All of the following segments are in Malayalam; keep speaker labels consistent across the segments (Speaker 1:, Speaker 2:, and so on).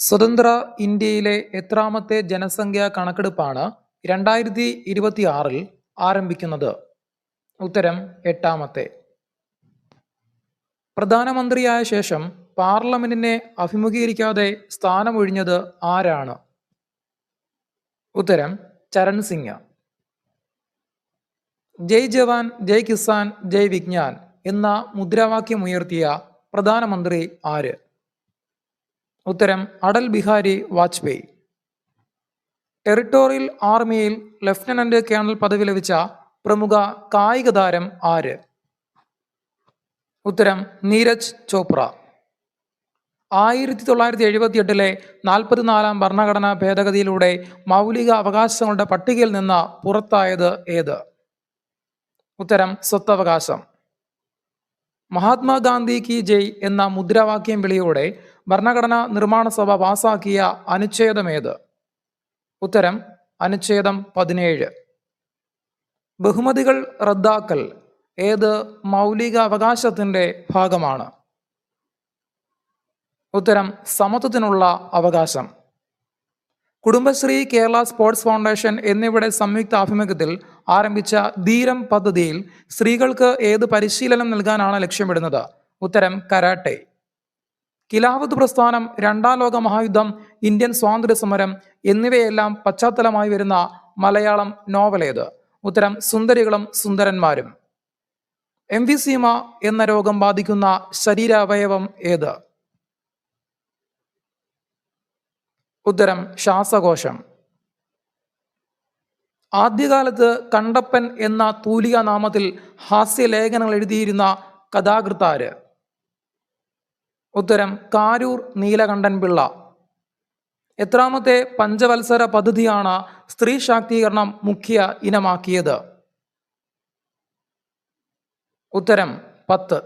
Speaker 1: സ്വതന്ത്ര ഇന്ത്യയിലെ എത്രാമത്തെ ജനസംഖ്യാ കണക്കെടുപ്പാണ് രണ്ടായിരത്തി ഇരുപത്തി ആറിൽ ആരംഭിക്കുന്നത്. ഉത്തരം എട്ടാമത്തെ. പ്രധാനമന്ത്രിയായ ശേഷം പാർലമെന്റിനെ അഭിമുഖീകരിക്കാതെ സ്ഥാനമൊഴിഞ്ഞത് ആരാണ്? ഉത്തരം ചരൺ സിംഗ്. ജയ് ജവാൻ ജയ് കിസാൻ ജയ് വിജ്ഞാൻ എന്ന മുദ്രാവാക്യം ഉയർത്തിയ പ്രധാനമന്ത്രി ആര്? ഉത്തരം അടൽ ബിഹാരി വാജ്പേയി. ടെറിട്ടോറിയൽ ആർമിയിൽ ലഫ്റ്റനന്റ് കേണൽ പദവി ലഭിച്ച പ്രമുഖ കായിക താരം ആര്? ഉത്തരം നീരജ് ചോപ്ര. ആയിരത്തി തൊള്ളായിരത്തി എഴുപത്തി എട്ടിലെ നാൽപ്പത്തിനാലാം ഭരണഘടനാ ഭേദഗതിയിലൂടെ മൗലിക അവകാശങ്ങളുടെ പട്ടികയിൽ നിന്ന് പുറത്തായത് ഏത്? ഉത്തരം സ്വത്തവകാശം. മഹാത്മാഗാന്ധി കി ജയ് എന്ന മുദ്രാവാക്യം വിളിയോടെ ഭരണഘടനാ നിർമ്മാണ സഭ പാസാക്കിയ അനുച്ഛേദമേത്? ഉത്തരം അനുച്ഛേദം പതിനേഴ്. ബഹുമതികൾ റദ്ദാക്കൽ ഏത് മൗലിക അവകാശത്തിന്റെ ഭാഗമാണ്? ഉത്തരം സമത്വത്തിനുള്ള അവകാശം. കുടുംബശ്രീ കേരള സ്പോർട്സ് ഫൗണ്ടേഷൻ എന്നിവയുടെ സംയുക്ത ആഭിമുഖ്യത്തിൽ ആരംഭിച്ച ധീരം പദ്ധതിയിൽ സ്ത്രീകൾക്ക് ഏത് പരിശീലനം നൽകാനാണ് ലക്ഷ്യമിടുന്നത്? ഉത്തരം കരാട്ടെ. കിലാവത്ത് പ്രസ്ഥാനം രണ്ടാം ലോക മഹായുദ്ധം ഇന്ത്യൻ സ്വാതന്ത്ര്യ സമരം എന്നിവയെല്ലാം പശ്ചാത്തലമായി വരുന്ന മലയാളം നോവലേത്. ഉത്തരം സുന്ദരികളും സുന്ദരന്മാരും. എം വി സീമ എന്ന രോഗം ബാധിക്കുന്ന ശരീരാവയവം ഏത്? ഉത്തരം ശ്വാസകോശം. ആദ്യകാലത്ത് കണ്ടപ്പൻ എന്ന തൂലിക നാമത്തിൽ ഹാസ്യലേഖനങ്ങൾ എഴുതിയിരുന്ന കഥാകൃത്താര്? ഉത്തരം കാരൂർ നീലകണ്ഠൻ പിള്ള. എത്രാമത്തെ പഞ്ചവത്സര പദ്ധതിയാണ് സ്ത്രീ ശാക്തീകരണം മുഖ്യ ഇനമാക്കിയത്? ഉത്തരം പത്ത്.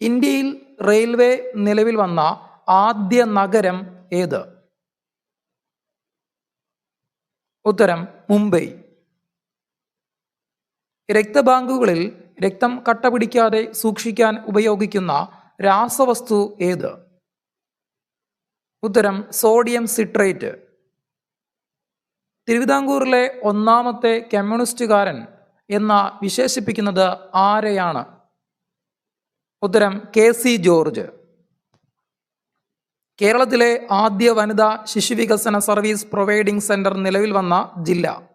Speaker 1: ഇന്ത്യയിൽ റെയിൽവേ നിലവിൽ വന്ന ആദ്യ നഗരം ഏത്? ഉത്തരം മുംബൈ. രക്തബാങ്കുകളിൽ രക്തം കട്ടപിടിക്കാതെ സൂക്ഷിക്കാൻ ഉപയോഗിക്കുന്ന രാസവസ്തു ഏത്? ഉത്തരം സോഡിയം സിട്രേറ്റ്. തിരുവിതാംകൂറിലെ ഒന്നാമത്തെ കമ്മ്യൂണിസ്റ്റുകാരൻ എന്ന വിശേഷിപ്പിക്കുന്നത് ആരെയാണ്? ഉത്തരം കെ സി ജോർജ്. കേരളത്തിലെ ആദ്യ വനിതാ ശിശുവികസന സർവീസ് പ്രൊവൈഡിംഗ് സെന്റർ നിലവിൽ വന്ന ജില്ല.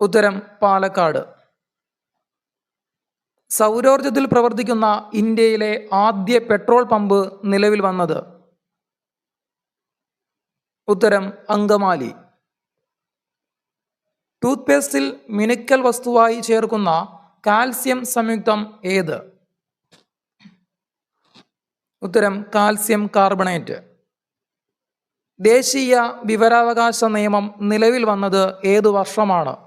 Speaker 1: ഉത്തരം പാലക്കാട്. സൗരോർജത്തിൽ പ്രവർത്തിക്കുന്ന ഇന്ത്യയിലെ ആദ്യ പെട്രോൾ പമ്പ് നിലവിൽ വന്നത് ഉത്തരം അങ്കമാലി. ടൂത്ത് പേസ്റ്റിൽ മിനുക്കൽ വസ്തുവായി ചേർക്കുന്ന കാൽസ്യം സംയുക്തം ഏത്? ഉത്തരം കാൽസ്യം കാർബണേറ്റ്. ദേശീയ വിവരാവകാശ നിയമം നിലവിൽ വന്നത് ഏതു വർഷമാണ്?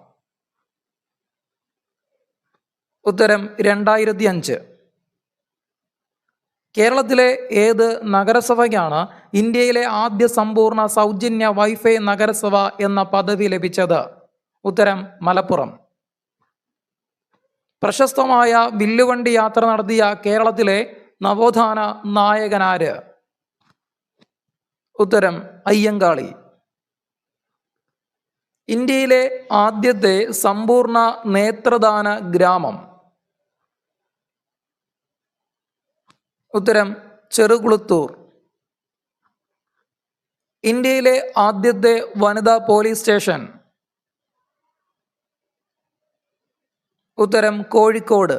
Speaker 1: ഉത്തരം രണ്ടായിരത്തി അഞ്ച് കേരളത്തിലെ ഏത് നഗരസഭയ്ക്കാണ് ഇന്ത്യയിലെ ആദ്യ സമ്പൂർണ സൗജന്യ വൈഫൈ നഗരസഭ എന്ന പദവി ലഭിച്ചത്? ഉത്തരം മലപ്പുറം. പ്രശസ്തമായ വില്ലുവണ്ടി യാത്ര നടത്തിയ കേരളത്തിലെ നവോത്ഥാന നായകനാര്? ഉത്തരം അയ്യങ്കാളി. ഇന്ത്യയിലെ ആദ്യത്തെ സമ്പൂർണ നേത്രദാന ഗ്രാമം. ഉത്തരം ചെറുകുളത്തൂർ. ഇന്ത്യയിലെ ആദ്യത്തെ വനിതാ പോലീസ് സ്റ്റേഷൻ. ഉത്തരം കോഴിക്കോട്.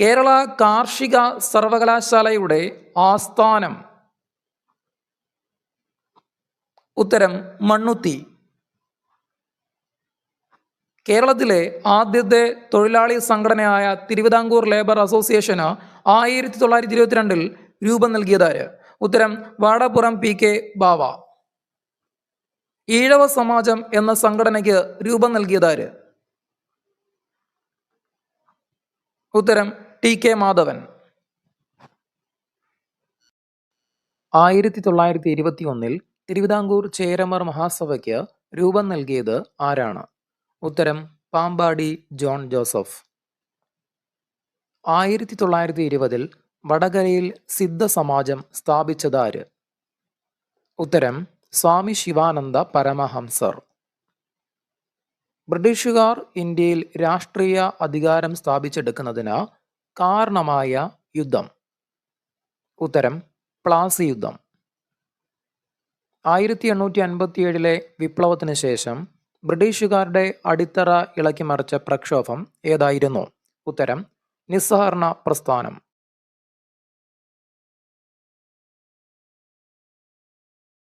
Speaker 1: കേരള കാർഷിക സർവകലാശാലയുടെ ആസ്ഥാനം. ഉത്തരം മണ്ണുത്തി. കേരളത്തിലെ ആദ്യത്തെ തൊഴിലാളി സംഘടനയായ തിരുവിതാംകൂർ ലേബർ അസോസിയേഷന് ആയിരത്തി തൊള്ളായിരത്തി ഇരുപത്തിരണ്ടിൽ രൂപം നൽകിയതാര്? ഉത്തരം വാടപ്പുറം പി കെ ബാവ. ഈഴവ സമാജം എന്ന സംഘടനയ്ക്ക് രൂപം നൽകിയതാര്? ഉത്തരം ടി കെ മാധവൻ. ആയിരത്തി തൊള്ളായിരത്തി ഇരുപത്തി ഒന്നിൽ തിരുവിതാംകൂർ ചേരമർ മഹാസഭയ്ക്ക് രൂപം നൽകിയത് ആരാണ്? ഉത്തരം പാമ്പാടി ജോൺ ജോസഫ്. ആയിരത്തി തൊള്ളായിരത്തി ഇരുപതിൽ വടകരയിൽ സിദ്ധ സമാജം സ്ഥാപിച്ചതാര്? ഉത്തരം സ്വാമി ശിവാനന്ദ പരമഹംസർ. ബ്രിട്ടീഷുകാർ ഇന്ത്യയിൽ രാഷ്ട്രീയ അധികാരം സ്ഥാപിച്ചെടുക്കുന്നതിന് കാരണമായ യുദ്ധം. ഉത്തരം പ്ലാസി യുദ്ധം. ആയിരത്തി എണ്ണൂറ്റി അൻപത്തിയേഴിലെ വിപ്ലവത്തിന് ശേഷം ബ്രിട്ടീഷുകാരുടെ അടിത്തറ ഇളക്കിമറിച്ച പ്രക്ഷോഭം ഏതായിരുന്നു? ഉത്തരം നിസ്സഹരണ പ്രസ്ഥാനം.